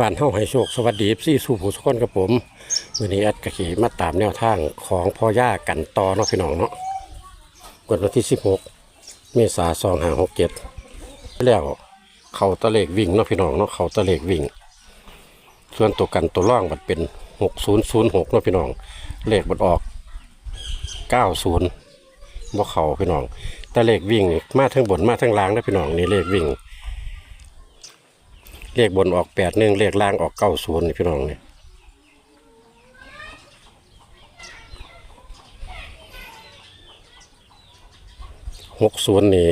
บ้านเฮาให้โชคสวัสดีซี่สู่ผู้สกคนกับผมวันนี้แอดกะขี่มาตามแนวทางของพ่อย่ากันต่อเนาะพี่น้องเนาะกดวันที่ 16 เมษายน2567แล้วเขาตะเลกวิ่งเนาะพี่น้องเนาะเขาตะเลกวิ่ง ส่วนตัวกันตัวร่องมันเป็น 6006เนาะพี่น้อง เลขมันออก 90บ่เขาพี่น้องแต่เลขวิ่งมาทั้งบนมาทั้งล่างนะพี่น้องนี่เลขวิ่ง เลขบนออกแปดหนึ่งเลขล่างออกเก้าศูนย์นี่พี่น้องเนี่ยหกศูนย์นี่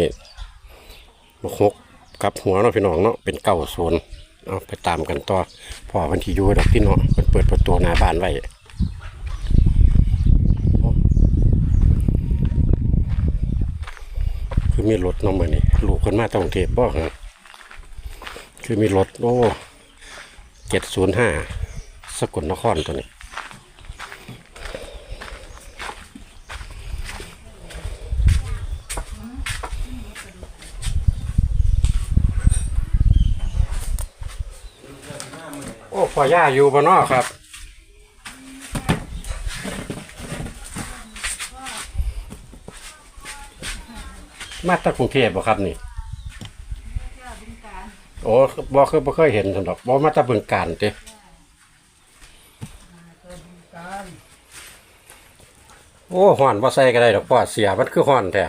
หกกับหัวเนาะพี่น้องเนาะเป็นเก้าศูนย์เอาไปตามกันต่อพอวันที่ยูดอกพี่น้องเปิดเปิดประตูหน้าบ้านไว้คือมีรถน้องมือนี่ลูกคนมาต้องเทพบ่ฮะ คือมีรถโอ้เจ็ดศูนย์ห้าสกลนครตัวนี้โอ้พ่อย่าอยู่บนนอกครับมาจากกรุงเทพบ่ครับนี่ โอ้บ่เคยบ่เคยเห็นซั่นดอกบ่มาแตะบึงการติโอ้ฮ้อนบ่ใส่ก็ได้ดอกพ่อเสียมันคือฮ้อนแท้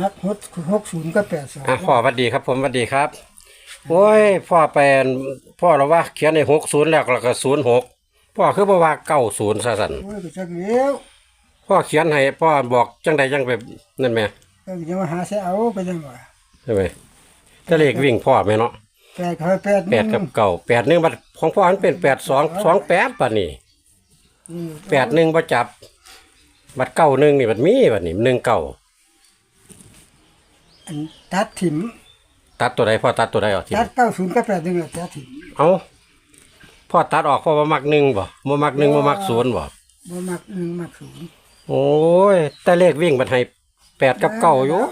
นักฮดหกศูนย์ก็แปดสองอะพ่อสวัสดีครับผมสวัสดีครับ โอ้ยพ่อแปลนพ่อเราว่าเขียนใน60แล้วแล้วก็06พ่อคือบ่ว่า90ซะซั่นโอ้ยก็จักเลี้ยวพ่อเขียนให้พ่อบอกจังใดจังไปนั่นแหม ก็จะมาหาเสียเอาไปจังหวะใช่ไหมแต่เลขวิ่งพ่อแม่เนาะแปดเขาแปดแปดกับเก่าแปดหนึ่งบัดของพ่อมันเป็น82 28ป่ะนี่แปดหนึ่งประจับ บัดเก้าหนึ่งนี่บัดมีบัดนี่หนึ่งเก้าอันตัดถิ่มตัดตัวใดพ่อตัดตัวใดออกทีตัดเก้าศูนย์ก็แปดหนึ่งตัดถิ่มเอาพ่อตัดออกพ่อมามักหนึ่งบ่มามักหนึ่งมามักศูนย์บ่บ่มักหนึ่งมักศูนย์โอ้ยแต่เลขวิ่งบัดให้ แปดกับเก้าอยู่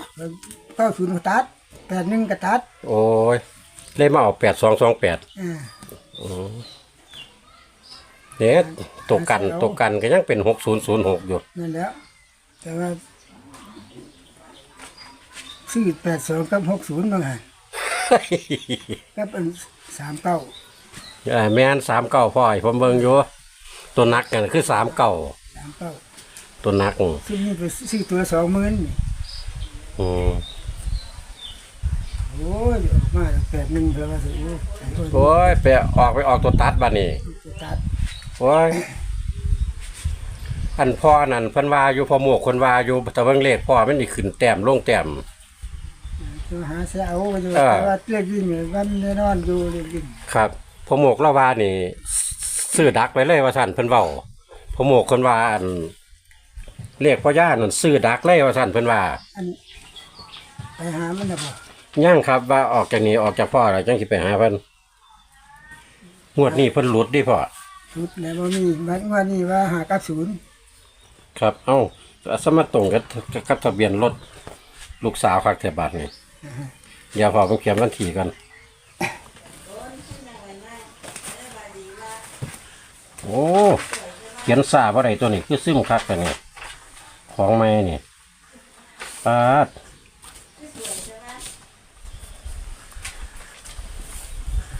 เก้าศูนย์ก็ตัดแปดหนึ่งก็ตัดโอ้ยเลยมาเออกแปดสองสองแปดอ่าเนี่ยตกกันตกกันก็ยังเป็นหกศูนย์ศูนย์หกอยู่นั่นแหล้วแต่ว่าซื้อแปดสองกับหกศูนย์บางหันก็เป็นสามเก้าเออแม่นสามเก้าพ่อให้ผมเบิ่งอยู่ ตัวนักกันคือสามเก้าสามเก้า ตัวนักซื้อนี่ไปซื้อตัวสองหมื่นอืมโอ้ยออกมาแปดหนึ่งเท่าไหร่โอ้ยโอ้ยไปออกไปออกตัวตัดบัดนี้ตัดโอ้ยอันพ่อนั่นเพิ่นว่าอยู่พอหมวกคนว่าอยู่แต่เบิ่งเลขพ่อมันนี่ขึ้นแต้มลงแต้ม ตัวหาเสียเอาไปอยู่เออแต่ว่าเรียกวิ่งเนี่ยวันแน่นอนอยู่เรียกวิ่งครับพอหมวกเราว่านี่ซื้อดักไว้เลยว่าซั่นเพิ่นเว้าพอหมวกคนว่าอัน เลขพ่อย่านั่นซื้อดักเลยว่าซั่นเพิ่นว่าอันไปหามันนะบ่ย่างครับว่าออกจากนี้ออกจากพ่อแล้วจังสิไปหาเพิ่นงวดนี้เพิ่นหลุดดิพ่อชุดแล้วบ่มีวันวันนี้ว่าหากับศูนย์ครับ เอ้าสมาตรงกับกับทะเบียนรถลูกสาวคักแถวบาทนี่เดี๋ยวพ่อผมเขียนวันที่กันโอ้เขียนซาบ่ได้ตัวนี้คือซึมคักแต่นี่ ของไม่นี่ปาด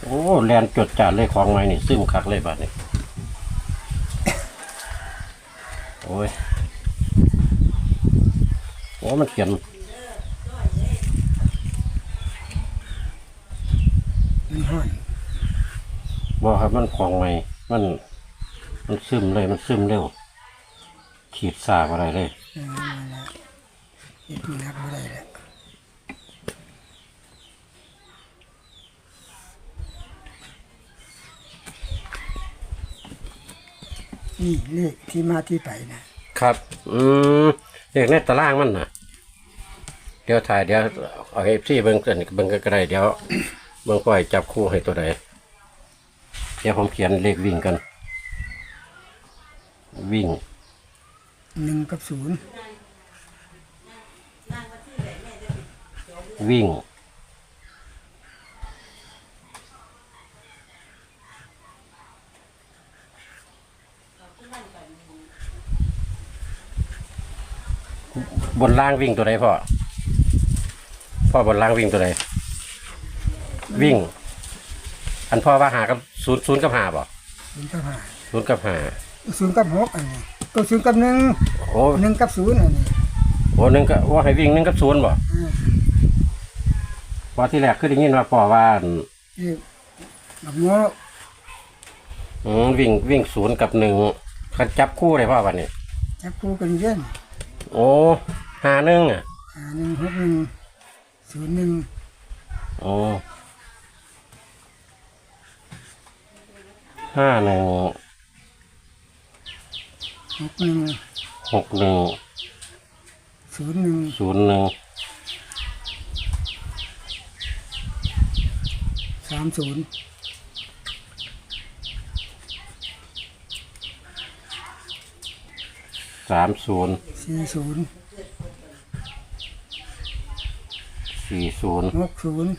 โอ้แลนจดจานเลยของไม่นี่ซึมคักเลยบาดนี่โอ้ยโอ้มันเขียนมันห่อนบ่ครับมันของใหม่ มัน มันซึมเลย มันซึมเร็ว ขีดสากอะไรเลยนั่นแหละเฮ็ดมันนักบ่ได้แล้วนี่เลขที่มาที่ไปนะครับ อืมเรียกในตารางมันนะเดี๋ยวถ่ายเดี๋ยวเอาให้พี่เบิ้งกันเบิ้งก็ได้เดี๋ยวเบิ้งปล่อยจับคู่ให้ตัวใดเดี๋ยวผมเขียนเลขวิ่งกัน วิ่ง หนึ่งกับศูนย์วิ่ง บนล่างวิ่งตัวไหนพ่อ พ่อบนล่างวิ่งตัวไหนวิ่ง อันพ่อว่าหากับศูนย์ศูนย์กับหาบ่ศูนย์กับห้าศูนย์กับหาศูนย์กับหกอันนี้ ตัวศูนย์กับหนึ่งโอ้หนึ่งกับศูนย์อันนี้โหหนึ่งก็ว่าให้วิ่งหนึ่งกับศูนย์บ่อ่าพอที่แรกคือได้ยินว่าพ่อว่าอั่นนี่กับโง่อืมวิ่งวิ่งศูนย์กับหนึ่งคันจับคู่เลยพ่อวันนี้ จับคู่กันเย็นโอ้หาหนึ่งอะอ่าหนึ่งหกหนึ่งศูนย์หนึ่งโอ้ห้าหนึ่ง หกหนึ่งหกหนึ่งศูนย์หนึ่งศูนย์หนึ่งสามศูนย์สามศูนย์สี่ศูนย์สี่ศูนย์หกศูนย์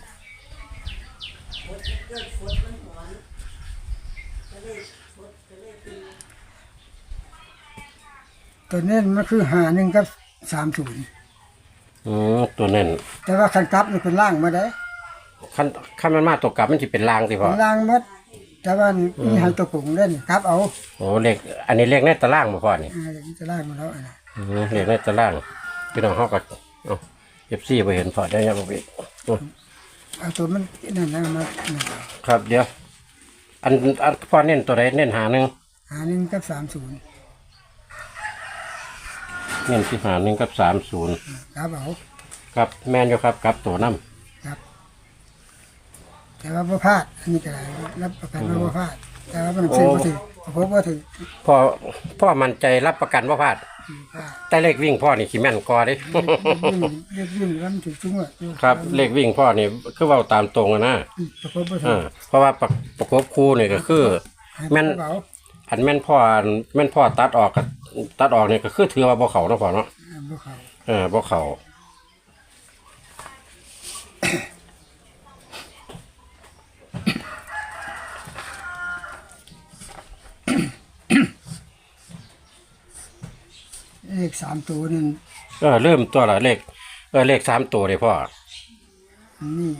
ตัวเน้นมันคือหาหนึ่งกับสามศูนย์อืมตัวเน้นแต่ว่าคันกลับนี่เป็นล่างมาได้ขั้นขั้นมันมาตกกลับมันจะเป็นลางสิพ่อเป็นล่างหมัดแต่ว่ามีหางตัวกลุ่มเล่นกลับเอาโอ้เลขอันนี้เลขในตารางมาพ่อนี่อ่าอย่างนี้จะล่างมาแล้วอันนะอืมเลขในตารางพี่น้องเขาก็เอาเอฟซีไปเห็นพอได้ยังบ่พี่โอ้เอาตัวมันนั่นนะมานั่นเอาครับเดี๋ยวอันอันพ่อเน้นตัวใดเน้นหาหนึ่งหาหนึ่งกับสามศูนย์ เน้นที่หาหนึ่งกับสามศูนย์กลับเอาครับแม่นอยู่ครับกับตัวน้ครับ แต่ว่าบ่พลาดอันนี้ก็ได้รับประกันว่าบ่พลาดแต่ว่ามันซื้อบ่ถึงพบบ่ถึงำพ่อพ่อมั่นใจรับประกันว่าพลาดพลาดแต่เลขวิ่งพ่อนี่ขี้แม่นกอเดิวิ่งเรียกวิ่งแล้วมันถึงจุงอะครับเลขวิ่งพ่อนี่คือเว่าตามตรงอะนะประกบบ่ถึงอ่าเพราะว่าประประกบคู่นี่ก็คือแม่นเบาอันแม่นพ่ออันแม่นพ่อตัดออกกับ ตัดออกนี่ก็คือถือว่าบ่เขาเนาะพ่อเนาะอ่าบ่เข้าเออบ่เขาเลขสามตัวนั่นเออเริ่มตัวละเลขเออเลขสามตัวเลยพ่อ นี่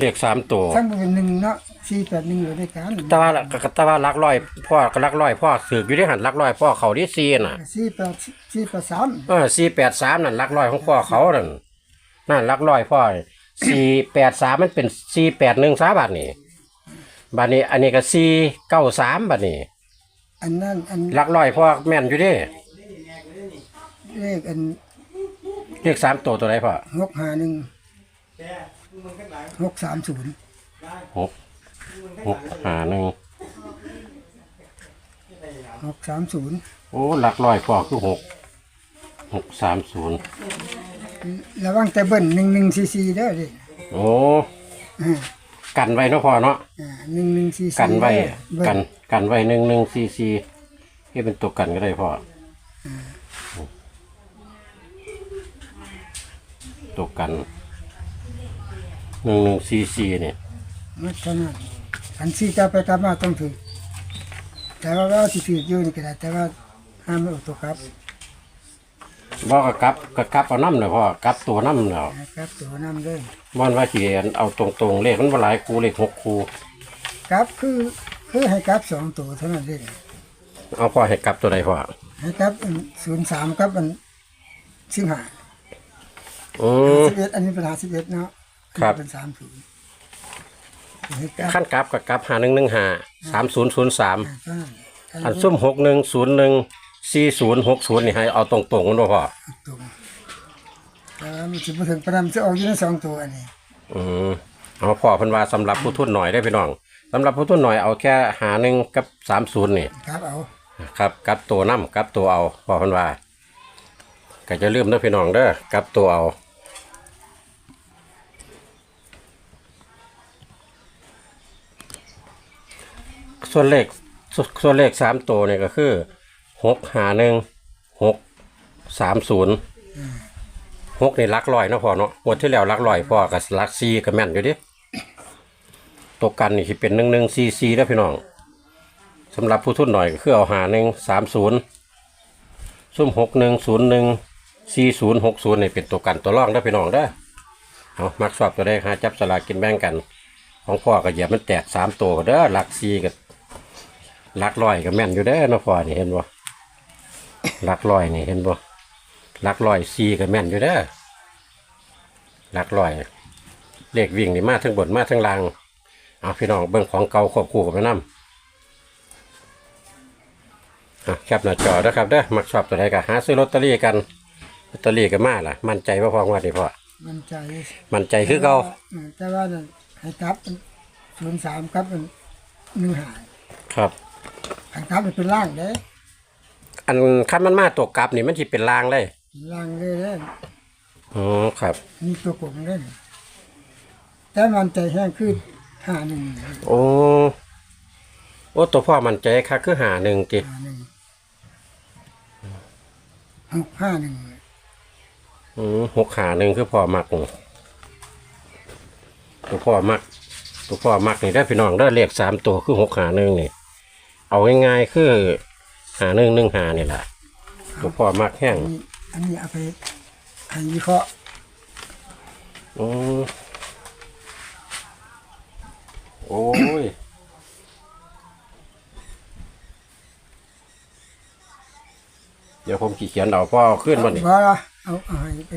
เลขสามตัว ทั้งบ่เป็นหนึ่งเนาะ481อยู่ด้วยกันแต่ว่าแต่ว่าลักร้อยพ่อก็ลักร้อยพ่อสืบอยู่ที่หันลักร้อยพ่อเขาที่ซีน่ะ48 483เออสี่แปดสามนั่นลักร้อยของพ่อเขานั่นนั่นลักร้อยพ่อสี่แปดสามมันเป็นสี่แปดหนึ่งสาบาทนี่บาทนี้ อันนี้ก็สี่เก้าสามบาทนี้อันนั้นอันลักร้อยพ่อแม่นอยู่เดิเลขอันเลขสามตัวตัวไหนพ่อหกห้าหนึ่ง หกสามศูนย์หกหกหาหนึ่งหกสามศูนย์โอ้ลักร้อยพ่อคือหกหกสามศูนย์ระวังแต่เบิ้ลหนึ่งหนึ่งซีซีเด้อดิโอ้กันไว้เนาะพ่อเนาะหนึ่งหนึ่งซีซีกันไว้กันกันไว้หนึ่งหนึ่งซีซีให้เป็นตัวกันก็ได้พ่ออตัวกัน หนึ่งหนึ่งซีซีเนี่ยมันเท่านั้นอันซีจะไปกลับมาต้องถือแต่ว่าเราสิถืออยู่นี่ก็ได้แต่ว่าห้ามไม่ออกตัวครับบอกกับกลับกับกลับเอาน้ำเลยพ่อกลับตัวน้ำแล้วนะครับ ตัวน้ำเด้อมันว่าสิเอาตรงๆเลขมันว่าหลายคูเลขหกคูครับคือคือให้กลับสองตัวเท่านั้นเองเอาพ่อให้กลับตัวใดพ่อให้กลับศูนย์สามครับมันสิงหาอืมสิบเอ็ดอันนี้เป็นหาสิบเอ็ดเนาะ ครับ เป็นสามศูนย์ให้กลับขั้นกลับกับกลับหาหนึ่งหนึ่งหาสามศูนย์ศูนย์สาม อ่าก็อันซุ่มหกหนึ่งศูนย์หนึ่งสี่ศูนย์หกศูนย์นี่ให้เอาตรงๆมันบ่พ่อตรงแต่ว่ามันจะมาถึงประดามจะออกอยู่ในสองตัวอันนี้อืมเอาพ่อเพิ่นว่าสำหรับผู้ทุนหน่อยได้อพี่น้องสำหรับผู้ทุนหน่อยเอาแค่หาหนึ่งกับสามศูนย์นี่ครับเอาครับกลับตัวน้ำกลับตัวเอาพ่อเพิ่นว่าก็จะลืมเด้อพี่น้องเด้อกลับตัวเอา ส่วนเลขส่วนส่วนเลขสามตัวเนี่ยก็คือหกหาหนึ่งหกสามศูนย์หกนี่ลักลอยเนาะพ่อเนาะงวดที่แล้วลักลอยพ่อกับลักซีก็แม่นอยู่ดิตัวกันนี่สิเป็นหนึ่งหนึ่งซีซีแล้วพี่น้องสำหรับผู้ทุนหน่อยก็คือเอาหาหนึ่งสามศูนย์ซุ่มหกหนึ่งศูนย์หนึ่งสี่ศูนย์หกศูนย์นี่เป็นตัวกันตัวร่องได้พี่น้องเด้เอามักชอบตัวได้หาจับสลากกินแบ่งกัน ของพ่อก็เหยียบมันแตกสามตัวเด้อหลักสี่กับ หลักร้อยก็แม่นอยู่เด้อเนาะพ่อนี่เห็นบ่หลักร้อยนี่เห็นบ่หลักร้อยสี่ก็แม่นอยู่เด้อหลักร้อย เลขวิ่งนี่มาทั้งบนมาทั้งล่างเอาพี่น้องเบิ่งของเก่าควบคู่กับไปนำอะแคปหน้าจอเด้อครับเด้อมักชอบตัวใดก็หาซื้อลอตเตอรี่กันลอตเตอรี่ก็มาล่ะ มั่นใจว่าพองว่าดิพ่อมันใจมั่นใจคือเก่าอืมแต่ว่านั่นให้กลับศูนย์สามครับมันหนึ่งหายครับ ให้กลับมันเป็นล่างเด้อันคันมันมาตกกลับนี่มันสิเป็นลางเลยล่างเลยเด้อ๋อครับ มีตัวกลมเด้แต่มันใจแห้งขึ้นห้าหนึ่งโอ้โอ้ตัวพ่อมันใจค่ะคือหาหนึ่งจิห้าหนึ่งหกห้าหนึ่งอืมหกหาหนึ่งคือพ่อมักนี่ตัวพ่อมัก ตัวพ่อมักนี่ได้อพี่น้องได้อเลขสามตัวคือหกหาหนึ่งนี่ เอาง่ายๆคือหาหนึ่งหนึ่งหานี่แหละตัวพ่อมักแห้งอันนี้อันนี้เอาไปให้วิเคราะห์อืมโอ้ย เดี๋ยวผมขี่เขียนเอาพ่อเอาขึ้นมานี่ว่าละเอาเอาให้ไป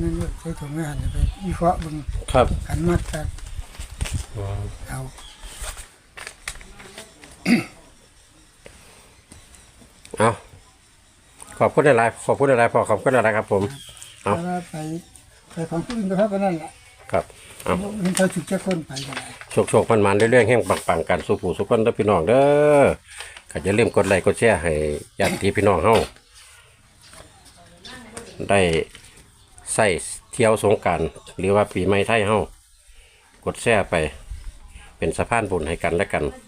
นั่นด้วยใส่ถุงงานเอาไปวิเคราะห์เบางครับ ขันมัดกันเอา เอาขอบคุณหลายๆขอบคุณหลายๆพอขอบคุณหลายๆครับ ผม เอาแล้วก็ไปไปของผู้อื่นก็ครับก็นั่นแหละครับเอาเห็นเขาถึกจะคนไปกันเลยโชคโชคมันมันๆเรื่อยๆแห่งปังๆกันสุขูสุขคนเด้อพี่น้องเด้อก็อย่าลืมกดไลค์กดแชร์ให้ญาติพี่น้องเฮาได้ใส่เที่ยวสงกรารหรือว่าปีใหม่ไทยเฮากดแชร์ไป เป็นสะพานบุญให้กันและกันเอา